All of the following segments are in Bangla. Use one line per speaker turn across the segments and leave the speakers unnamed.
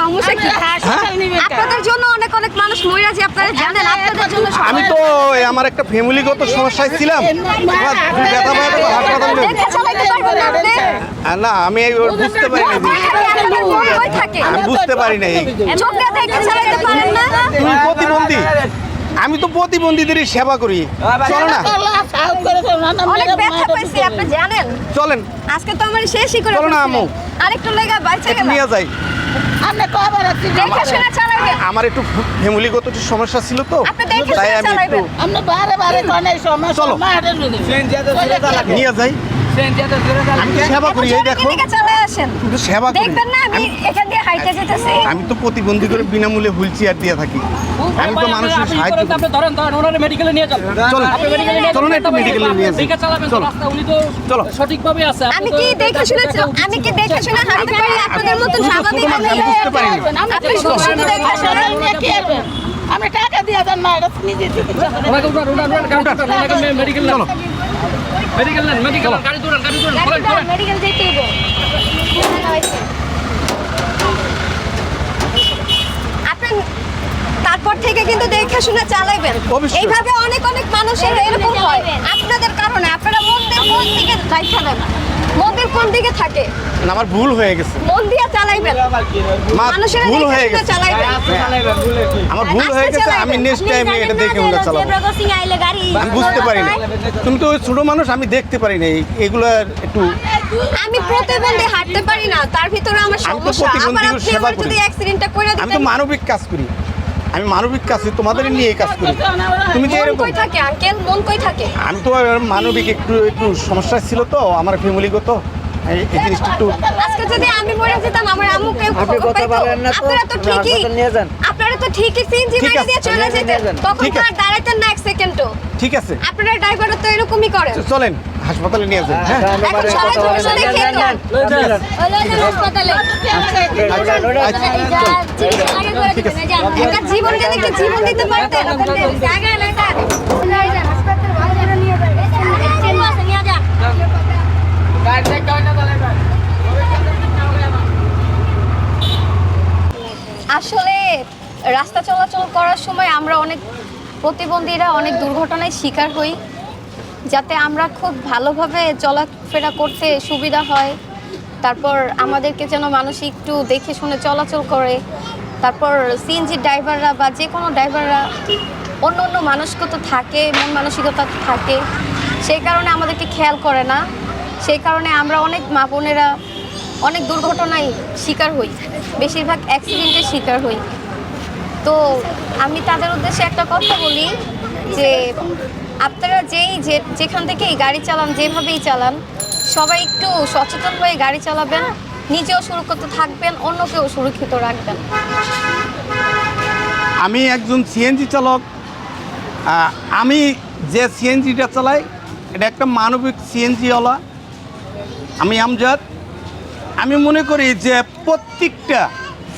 সমস্যা কি আপনাদের জন্য অনেক অনেক মানুষ মরে আছে আপনারা জানেন আপনাদের জন্য
আমি তো আমার একটা ফ্যামিলিগত সমস্যায় ছিলাম
না
আমি বুঝতে পারি
মন
আমি বুঝতে পারি না তুমি প্রতিবন্ধী আমি তো প্রতিবন্ধীদেরই সেবা করি চলো না
অনেক ব্যথা পাইছি আপনি জানেন
চলেন
আজকে তো আমার শেষই করে
চলো না। আম্মু।
আরেকটু লেগে বাইচে গেল
নিয়ে যাই
দেখে শুনে চালাবেন
আমার একটু ফ্যামিলিগত একটু সমস্যা ছিল তো
আপনি দেখে
তাই
শুনে
আমি একটু
আমরা বারে বারে কনে সমস্যা
চলো। নিয়ে যাই। আমি সেবা করি এই দেখো।
আসেন।
কিন্তু সেবা করি।
দেখবেন না আমি এখান দিয়ে হাইটে যেতেছি।
আমি তো প্রতিবন্ধী করে বিনামূল্যে হুইল চেয়ার দিয়ে থাকি। আমি তো মানুষের সাহায্য করি।
আপনি ধরেন ধরেন ওনারা মেডিকেলে নিয়ে যান।
চলো
আপনি মেডিকেলে নিয়ে
চলো না একটু মেডিকেলে নিয়ে যাই
দেখে চালাবেন তো।
চলো
রাস্তা উনি তো
চলো।
সঠিকভাবে আছে। আপনি
আমি
তো-
কি দেখে শুনে আমি কি দেখে শুনে হাঁটতে পারি? আপনাদের মতো স্বাভাবিক
মানুষ, আমি বুঝতে পারি না।
আপনি শুধু দেখে শুনে
আমি টাকা দিয়ে দেন না এটা নিজে চিকিৎসা করে
ওনাকে উঠান, উঠান, উঠান, গাড়ি উঠান, ওনাকে মে- নেন।
চলো।
নেন, নেন, গাড়ি তুলেন, গাড়ি বলেন, বলেন।
মেডিকেল যেতে হইব আপনি তারপর থেকে কিন্তু দেখে শুনে চালাইবেন এইভাবে অনেক অনেক মানুষের এরকম হয়। আপনাদের কারণে আপনারা মন্দির কোন দিকে দেখা দেন মন্দির কোন দিকে থাকে?
আমার ভুল হয়ে গেছে।
মন দিয়ে চালাইবেন। মানুষের
ভুল হয়ে গেছে।
চালাইবেন।
আমার ভুল
আস্তে
হয়ে গেছে আমি নেক্সট টাইমে এটা দেখে মনে চালাবো। আমি বুঝতে পারি না তুমি তো ওই ছোট মানুষ আমি দেখতে পারি না এগুলার একটু
আমি প্রতিবন্ধী হাঁটতে পারি না তার ভিতরে আমার সমস্যা। আবার আপনি আমার যদি অ্যাক্সিডেন্টটা করে
আমি তো মানবিক কাজ করি। আমি মানবিক কাজ করি তোমাদের নিয়ে কাজ করি। তুমি যে এরকম।
কই থাকে আঙ্কেল মন কই থাকে?
আমি তো মানবিক একটু একটু সমস্যা ছিল তো আমার ফ্যামিলিগত এই এই জিনিসটা একটু
আজকে যদি আমি মরে যেতাম আমার আম্মুকে
আপনি কথা বলেন না তো?
আপনারা তো ঠিকই
নিয়ে যান।
আপনারা তো ঠিকই সিএনজি
ঠিক
দিয়ে চলে যেতেন। তখন তো আর দাঁড়াইতেন না এক সেকেন্ডও
ঠিক আছে।
আপনারা ড্রাইভাররা তো এরকমই করেন।
চলেন হাসপাতালে নিয়ে যাই হ্যাঁ।
এখন সবাই ধরে ধরে খেয়ে তো হাসপাতালে। একটা জীবনকে দেখে জীবন দিতে পারতেন। জায়গায় লেখা আসলে রাস্তা চলাচল করার সময় আমরা অনেক প্রতিবন্ধীরা, অনেক দুর্ঘটনায় শিকার হই, যাতে আমরা খুব ভালোভাবে চলাফেরা করতে সুবিধা হয়। তারপর আমাদেরকে যেন মানুষ একটু দেখে শুনে চলাচল করে। তারপর সিএনজি ড্রাইভাররা বা যে কোনো ড্রাইভাররা অন্য অন্য মানুষকে তো থাকে, মন মানসিকতা থাকে, সেই কারণে আমাদেরকে খেয়াল করে না। সেই কারণে আমরা অনেক মা বোনেরা অনেক দুর্ঘটনায় শিকার হই। বেশিরভাগ অ্যাক্সিডেন্টের শিকার হই। তো আমি তাদের উদ্দেশ্যে একটা কথা বলি যে, আপনারা যেই যে, যেখান থেকেই গাড়ি চালান, যেভাবেই চালান, সবাই একটু সচেতন হয়ে গাড়ি চালাবেন, নিজেও সুরক্ষিত থাকবেন, অন্যকেও সুরক্ষিত রাখবেন।
আমি একজন সিএনজি চালক। আমি যে সিএনজিটা চালাই, এটা একটা মানবিক সিএনজিওয়ালা আমি আমজাদ। আমি মনে করি যে প্রত্যেকটা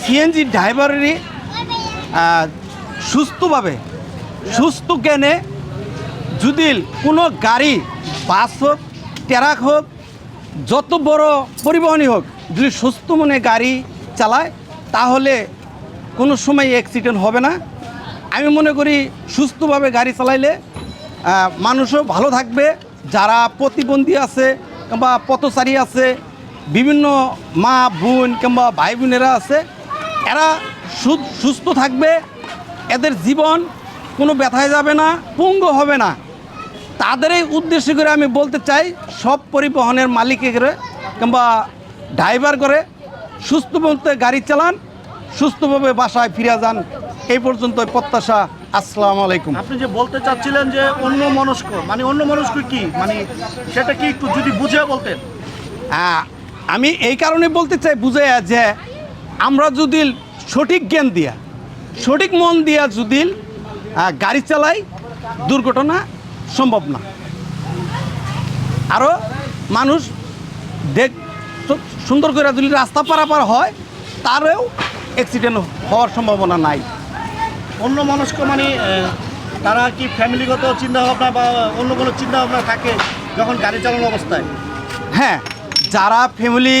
সিএনজি ড্রাইভারেরই সুস্থভাবে, সুস্থ জ্ঞানে যদি কোনো গাড়ি, বাস হোক, ট্রাক হোক, যত বড় পরিবহনই হোক, যদি সুস্থ মনে গাড়ি চালায়, তাহলে কোনো সময় অ্যাক্সিডেন্ট হবে না। আমি মনে করি সুস্থভাবে গাড়ি চালাইলে মানুষও ভালো থাকবে। যারা প্রতিবন্ধী আছে কিংবা পথচারী আছে, বিভিন্ন মা বোন কিংবা ভাই বোনেরা আছে, এরা সুস্থ থাকবে, এদের জীবন কোনো ব্যথায় যাবে না, পুঙ্গ হবে না। তাদেরই উদ্দেশ্য করে আমি বলতে চাই, সব পরিবহনের মালিকের কিংবা ড্রাইভার করে সুস্থ বলতে গাড়ি চালান সুস্থভাবে বাসায় ফিরে যান। এই পর্যন্ত প্রত্যাশা। আসসালামু আলাইকুম।
আপনি যে বলতে চাচ্ছিলেন যে অন্য মনস্ক মানে অন্য মনস্ক কি? মানে সেটা কি একটু যদি বুঝে বলতেন?
হ্যাঁ, আমি এই কারণে বলতে চাই বুঝে যে আমরা যদি সঠিক জ্ঞান দিয়া সঠিক মন দিয়া যদি গাড়ি চালাই দুর্ঘটনা সম্ভব না। আরও মানুষ দেখ সুন্দর করে যদি রাস্তা পারাপার হয় তারও অ্যাক্সিডেন্ট হওয়ার সম্ভাবনা নাই।
অন্য মনস্ক মানে তারা কি ফ্যামিলিগত চিন্তা ভাবনা বা অন্য কোনো চিন্তা ভাবনা থাকে যখন গাড়ি চালানো অবস্থায়?
হ্যাঁ যারা ফ্যামিলি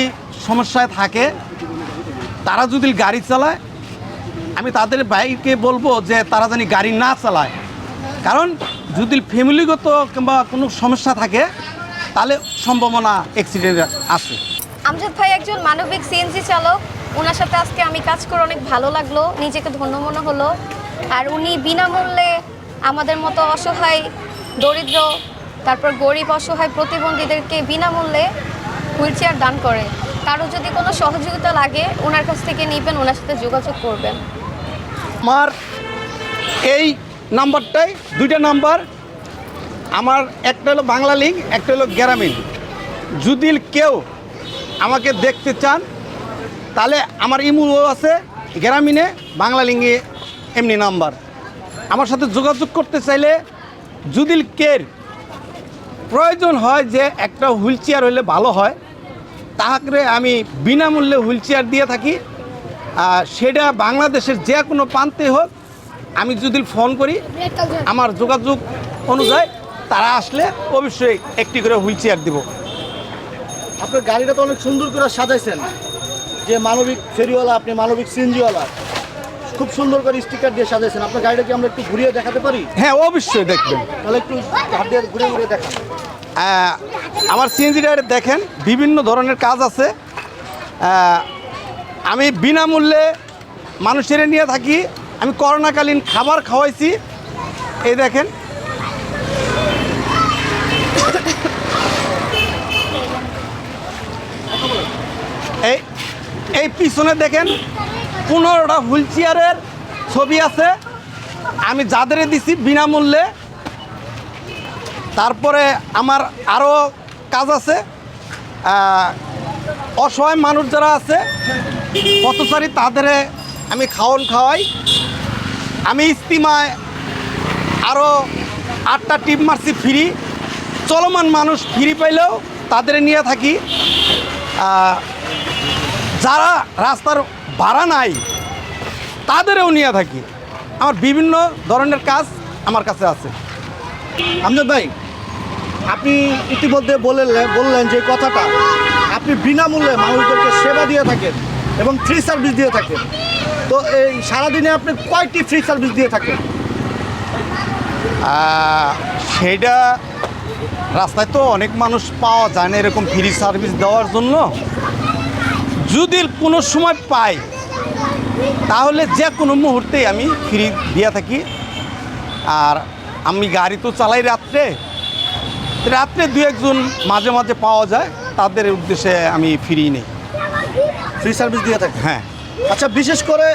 সমস্যায় থাকে তারা যদি গাড়ি চালায় আমি তাদের বাইকে বলব যে তারা জানি গাড়ি না চালায়। কারণ যদি ফ্যামিলিগত কিংবা কোনো সমস্যা থাকে তাহলে সম্ভাবনা অ্যাক্সিডেন্ট আছে।
আমজাদ ভাই একজন মানবিক সিএনজি চালক। ওনার সাথে আজকে আমি কাজ করে অনেক ভালো লাগল, নিজেকে ধন্য মনে হলো। আর উনি বিনামূল্যে আমাদের মতো অসহায়, দরিদ্র, তারপর গরিব, অসহায় প্রতিবন্ধীদেরকে বিনামূল্যে হুইল চেয়ার দান করে। কারও যদি কোনো সহযোগিতা লাগে, ওনার কাছ থেকে নেবেন, ওনার সাথে যোগাযোগ করবেন।
আমার এই নাম্বারটাই, দুইটা নাম্বার। আমার একটা হলো বাংলা লিঙ্ক, একটা হলো গ্রামীণ। যদি কেউ আমাকে দেখতে চান তাহলে আমার ইমুও আছে গ্রামীণে, বাংলা লিঙ্গে এমনি নাম্বার। আমার সাথে যোগাযোগ করতে চাইলে যদি কের প্রয়োজন হয় যে একটা হুইল চেয়ার হলে ভালো হয় তাহাকে আমি বিনামূল্যে হুইল চেয়ার দিয়ে থাকি। সেটা বাংলাদেশের যে কোনো প্রান্তে হোক, আমি যদি ফোন করি, আমার যোগাযোগ অনুযায়ী তারা আসলে অবশ্যই একটি করে হুইল চেয়ার দেবো।
আপনার গাড়িটা তো অনেক সুন্দর করে সাজাইছেন। যে মানবিক ফেরিওয়ালা আপনি মানবিক সিএনজিওয়ালা খুব সুন্দর করে স্টিকার দিয়ে সাজাইছেন। আপনার গাড়িটা কি আমরা একটু ঘুরিয়ে দেখাতে পারি?
হ্যাঁ অবশ্যই দেখবেন।
তাহলে একটু হাত দিয়ে ঘুরে ঘুরে দেখান।
আমার সিএনজি গাড়ি দেখেন বিভিন্ন ধরনের কাজ আছে। আমি বিনামূল্যে মানুষের নিয়ে থাকি আমি করোনাকালীন খাবার খাওয়াইছি। এই দেখেন এই এই পিছনে দেখেন পনেরোটা হুইল চেয়ারের ছবি আছে। আমি যাদের দিছি বিনামূল্যে। তারপরে আমার আরও কাজ আছে। অসহায় মানুষ যারা আছে, পথচারী তাদের আমি খাওয়ান খাওয়াই। আমি ইস্তিমায় আরও আটটা টিপ মারছি ফ্রি। চলমান মানুষ ফ্রি পাইলেও তাদের নিয়ে থাকি। যারা রাস্তার ভাড়া নাই, তাদেরও নিয়ে থাকি। আমার বিভিন্ন ধরনের কাজ আমার কাছে আছে।
আমজাদ ভাই, আপনি ইতিমধ্যে বললেন বললেন যে কথাটা। আপনি বিনামূল্যে মানুষদেরকে সেবা দিয়ে থাকেন এবং ফ্রি সার্ভিস দিয়ে থাকেন। তো এই সারাদিনে আপনি কয়টি ফ্রি সার্ভিস দিয়ে থাকেন?
সেইটা রাস্তায় তো অনেক মানুষ পাওয়া যায় না এরকম ফ্রি সার্ভিস দেওয়ার জন্য। যদি কোনো সময় পাই তাহলে যে কোনো মুহূর্তেই আমি ফ্রি দিয়ে থাকি। আর আমি গাড়ি তো চালাই রাত্রে। রাত্রে দু একজন মাঝে মাঝে পাওয়া যায় তাদের উদ্দেশ্যে আমি ফ্রি নেই।
ফ্রি সার্ভিস দিয়ে থাকি?
হ্যাঁ।
আচ্ছা বিশেষ করে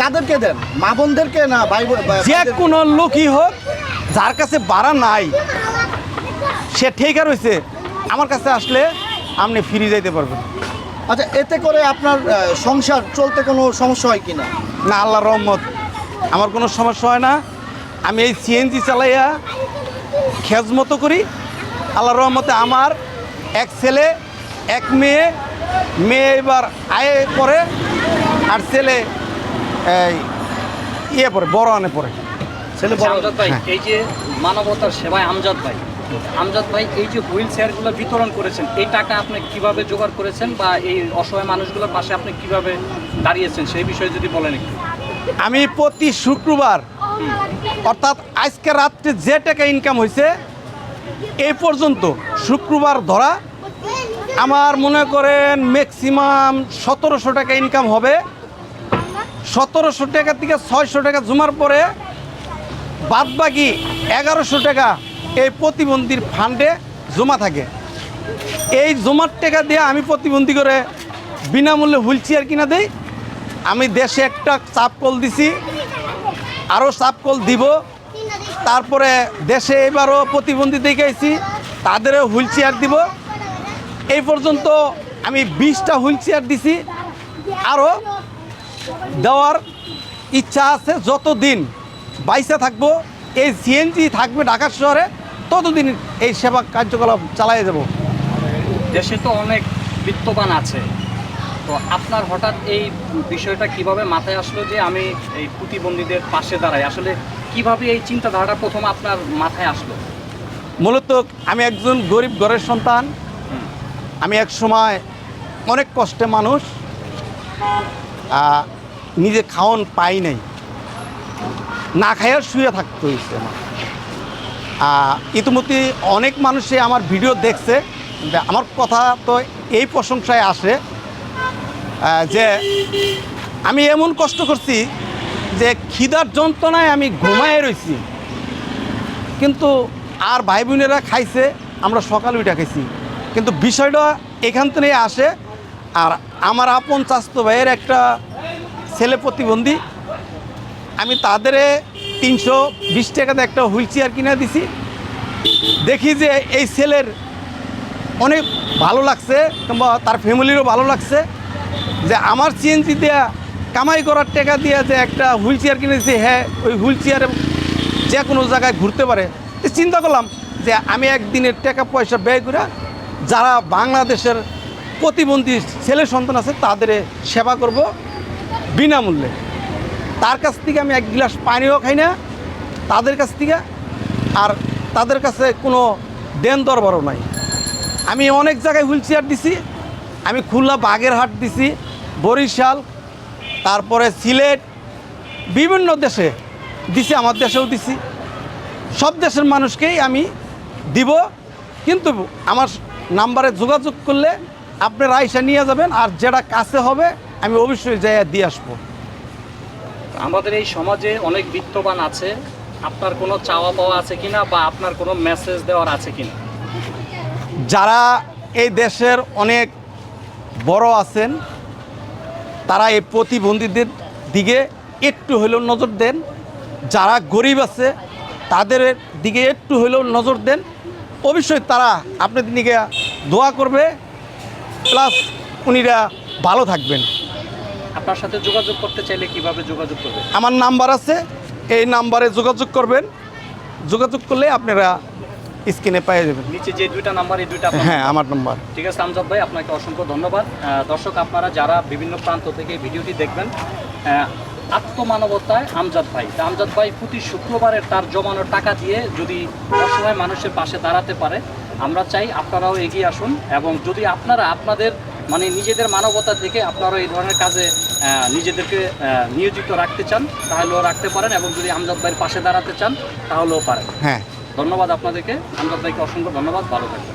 কাদেরকে দেন? মা বোনদেরকে না ভাই
যে কোনো লোকই হোক যার কাছে বাড়া নাই সে ঠিকা রয়েছে আমার কাছে আসলে আপনি ফিরে যাইতে পারবেন
আচ্ছা এতে করে আপনার সংসার চলতে কোনো সমস্যা হয় কি
না না আল্লাহ রহমত। আমার কোনো সমস্যা হয় না। আমি এই সিএনজি চালাইয়া খেজ মতো করি। আল্লাহ রহমতে আমার এক ছেলে এক মেয়ে মেয়ে এবার আয়ে পড়ে আর ছেলে এই ইয়ে পড়ে বড় আনে পড়ে।
ছেলে বড়।
হ্যাঁ।
এই যে মানবতার সেবায় আমজাদ ভাই আমজাদ ভাই, এই যে হুইল চেয়ারগুলো বিতরণ করেছেন, এই টাকা আপনি কীভাবে জোগাড় করেছেন বা এই অসহায় মানুষগুলোর পাশে আপনি কীভাবে দাঁড়িয়েছেন, সেই বিষয়ে যদি বলেন একটু।
আমি প্রতি শুক্রবার, অর্থাৎ আজকে রাত্রে যে টাকা ইনকাম হয়েছে, এই পর্যন্ত শুক্রবার ধরা আমার মনে করেন ম্যাক্সিমাম সতেরোশো টাকা ইনকাম হবে। সতেরোশো টাকা থেকে ছয়শো টাকা জমার পরে বাদবাকি এগারোশো টাকা এই প্রতিবন্ধীর ফান্ডে জমা থাকে। এই জমার টাকা দিয়ে আমি প্রতিবন্ধী করে বিনামূল্যে হুইল চেয়ার কিনা দেই। আমি দেশে একটা চাপ কল দিছি আরও চাপ কল দিব। তারপরে দেশে এবারও প্রতিবন্ধী দেখাইছি তাদেরও হুইল চেয়ার দিব। এই পর্যন্ত আমি বিশটা হুইল চেয়ার দিছি। আরও দেওয়ার ইচ্ছা আছে, যতদিন বাইসে থাকব, এই সিএনজি থাকবে ঢাকা শহরে ততদিন এই সেবা কার্যকলাপ চালিয়ে যাব।
দেশে তো অনেক বিত্তবান আছে। তো আপনার হঠাৎ এই বিষয়টা কীভাবে মাথায় আসলো যে আমি এই প্রতিবন্ধীদের পাশে দাঁড়াই? আসলে কীভাবে এই চিন্তাধারাটা প্রথম আপনার মাথায় আসলো?
মূলত আমি একজন গরিব ঘরের সন্তান। আমি এক সময় অনেক কষ্টে মানুষ নিজে খাওয়ান পাই নাই। না খাইয়া শুয়ে থাকতে হয়েছে আমার। ইতিমধ্যে অনেক মানুষই আমার ভিডিও দেখছে। আমার কথা তো এই প্রশংসায় আসে যে আমি এমন কষ্ট করছি যে খিদার যন্ত্রণায় আমি ঘুমায় রয়েছি কিন্তু আর ভাই বোনেরা খাইছে, আমরা সকাল উঠে খাইছি। কিন্তু বিষয়টা এখান থেকে আসে, আর আমার আপন চাস্তো ভাইয়ের একটা ছেলে প্রতিবন্ধী, আমি তাদের তিনশো বিশ টাকাতে একটা হুইল চেয়ার কিনে দিছি। দেখি যে এই ছেলের অনেক ভালো লাগছে, কিংবা তার ফ্যামিলিরও ভালো লাগছে। যে আমার সিএনজি দেওয়া কামাই করার টাকা দিয়ে যে একটা হুইল চেয়ার কিনেছি হ্যাঁ ওই হুইল চেয়ারে যে কোনো জায়গায় ঘুরতে পারে। চিন্তা করলাম যে আমি একদিনের টাকা পয়সা ব্যয় করে যারা বাংলাদেশের প্রতিবন্ধী ছেলে সন্তান আছে, তাদের সেবা করব বিনামূল্যে। তার কাছ থেকে আমি এক গ্লাস পানিও খাই না, তাদের কাছ থেকে। আর তাদের কাছে কোনো দেন দরবারও নাই। আমি অনেক জায়গায় হুইল চেয়ার দিছি, আমি খুলনা বাগেরহাট দিছি, বরিশাল, তারপরে সিলেট, বিভিন্ন দেশে দিছি, আমার দেশেও দিছি। সব দেশের মানুষকেই আমি দিব, কিন্তু আমার নাম্বারে যোগাযোগ করলে আপনারা আইসা নিয়ে যাবেন, আর যেটা কাছে হবে আমি অবশ্যই যাই দিয়ে আসব।
আমাদের এই সমাজে অনেক বিত্তবান আছে। আপনার কোনো চাওয়া পাওয়া আছে কিনা বা আপনার কোনো মেসেজ দেওয়ার আছে কিনা?
যারা এই দেশের অনেক বড় আছেন, তারা এই প্রতিবন্ধীদের দিকে একটু হলেও নজর দেন। যারা গরিব আছে, তাদের দিকে একটু হলেও নজর দেন। অবশ্যই তারা আপনাদের দিকে দোয়া করবে। প্লাস উনিরা ভালো থাকবেন।
আপনার সাথে যোগাযোগ করতে চাইলে কীভাবে যোগাযোগ করবে
আমার নাম্বার আছে এই নাম্বারে যোগাযোগ করবেন। যোগাযোগ করলে আপনারা স্ক্রিনে পেয়ে যাবেন
নিচে যে দুইটা নাম্বার এই দুইটা
হ্যাঁ আমার নাম্বার।
ঠিক আছে আমজাদ ভাই আপনাকে অসংখ্য ধন্যবাদ। দর্শক আপনারা যারা বিভিন্ন প্রান্ত থেকে ভিডিওটি দেখবেন আত্মমানবতায় আমজাদ ভাই। তা আমজাদ ভাই প্রতি শুক্রবারের তার জমানো টাকা দিয়ে যদি অসহায় মানুষের পাশে দাঁড়াতে পারে আমরা চাই আপনারাও এগিয়ে আসুন এবং যদি আপনারা আপনাদের মানে নিজেদের মানবতা থেকে আপনারাও এই ধরনের কাজে নিজেদেরকে নিয়োজিত রাখতে চান তাহলেও রাখতে পারেন এবং যদি আমজাদ ভাইয়ের পাশে দাঁড়াতে চান তাহলেও পারেন।
হ্যাঁ।
ধন্যবাদ আপনাদেরকে। আমজাদ ভাইকে অসংখ্য ধন্যবাদ। ভালো থাকবেন।